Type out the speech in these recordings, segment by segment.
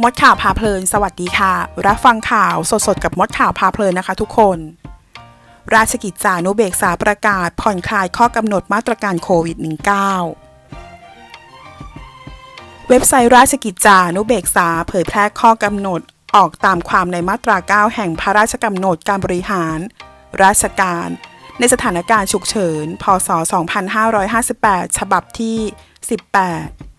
มดข่าวพาเพลิน สวัสดีค่ะ รับฟังข่าวสดๆ กับมดข่าวพาเพลินนะคะทุกคน ราชกิจจานุเบกษาประกาศผ่อนคลายข้อกำหนดมาตรการโควิด -19 เว็บไซต์ราชกิจจานุเบกษาเผยแพร่ข้อกำหนดออกตามความในมาตรา 9 แห่งพระราชกำหนดการบริหาร ราชการ ในสถานการณ์ฉุกเฉิน พศ 2558 ฉบับที่ 18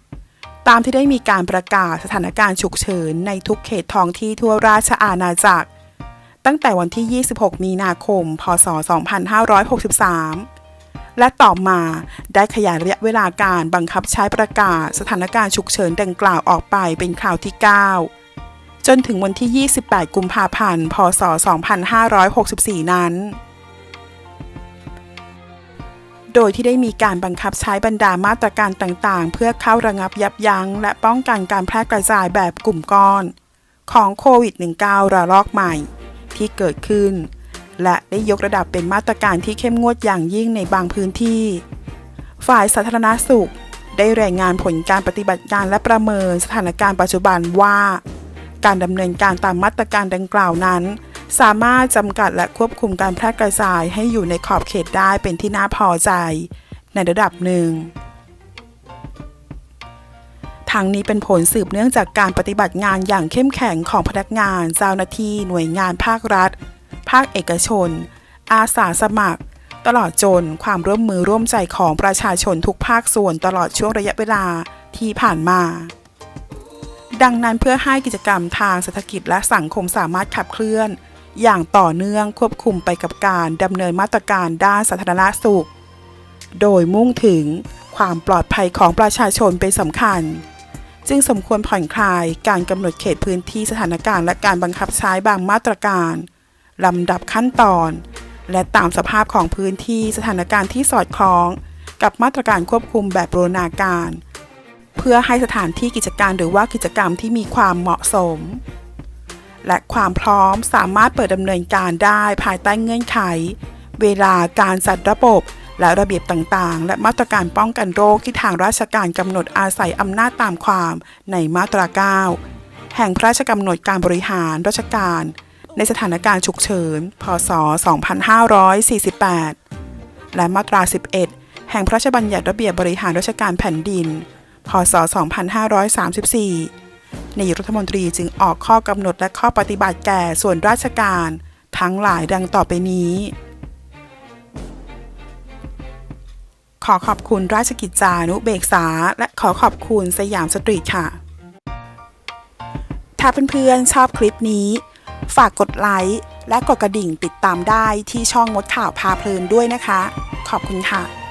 ตามที่ได้มีการประกาศสถานการณ์ฉุกเฉินในทุกเขตท้องที่ทั่วราชอาณาจักร ตั้งแต่วันที่ 26 มีนาคม พศ 2563 และต่อมาได้ขยายระยะเวลาการบังคับใช้ประกาศสถานการณ์ฉุกเฉินดังกล่าวออกไปเป็นคราวที่ 9 จนถึงวันที่ 28 กุมภาพันธ์ พศ 2564 นั้น โดยที่ได้มีการบังคับใช้บรรดามาตรการต่างๆ เพื่อเข้าระงับยับยั้ง และป้องกันการแพร่กระจายแบบกลุ่มก้อน ของโควิด -19 ระลอกใหม่ ที่เกิดขึ้น และได้ยกระดับเป็นมาตรการที่เข้มงวดอย่างยิ่งในบางพื้นที่ ฝ่ายสาธารณสุข ได้รายงานผลการปฏิบัติการและประเมินสถานการณ์ปัจจุบันว่า การดำเนินการตามมาตรการดังกล่าวนั้น สามารถจำกัดและควบคุมการแพร่กระจายให้อยู่ในขอบเขตได้เป็นที่น่าพอใจ ในระดับหนึ่งทางนี้เป็นผลสืบเนื่องจากการปฏิบัติงานอย่างเข้มแข็งของพนักงาน เจ้าหน้าที่หน่วยงานภาครัฐ ภาคเอกชน อาสาสมัคร ตลอดจนความร่วมมือร่วมใจของประชาชนทุกภาคส่วนตลอดช่วงระยะเวลาที่ผ่านมา ดังนั้นเพื่อให้กิจกรรมทางเศรษฐกิจและสังคมสามารถขับเคลื่อน อย่างต่อเนื่องควบคุมไปกับการดำเนินมาตรการด้านสาธารณสุข โดยมุ่งถึงความปลอดภัยของประชาชนเป็นสำคัญ จึงสมควรผ่อนคลายการกำหนดเขตพื้นที่สถานการณ์และการบังคับใช้บางมาตรการลำดับขั้นตอน และตามสภาพของพื้นที่สถานการณ์ที่สอดคล้อง กับมาตรการควบคุมแบบบูรณาการ เพื่อให้สถานที่กิจการหรือว่ากิจกรรมที่มีความเหมาะสม และความพร้อมสามารถเปิดดำเนินการได้ภายใต้เงื่อนไข เวลาการจัดระบบ และระเบียบต่างๆ และมาตรการป้องกันโรคที่ทางราชการกำหนดอาศัยอำนาจตามความในมาตรา 9 แห่งพระราชกำหนดการบริหารราชการ ในสถานการณ์ฉุกเฉิน พศ 2548 และมาตรา 11 แห่งพระราชบัญญัติระเบียบ บริหารราชการแผ่นดิน พศ 2534 นายกรัฐมนตรีจึงออกข้อกำหนดและข้อปฏิบัติแก่ส่วนราชการ ทั้งหลายดังต่อไปนี้ ขอขอบคุณราชกิจจานุเบกษา และขอขอบคุณสยามสตรีทค่ะ ถ้าเพื่อนๆชอบคลิปนี้ ฝากกดไลค์และกดกระดิ่งติดตามได้ที่ช่องมดข่าวพาเพลินด้วยนะคะ ขอบคุณค่ะ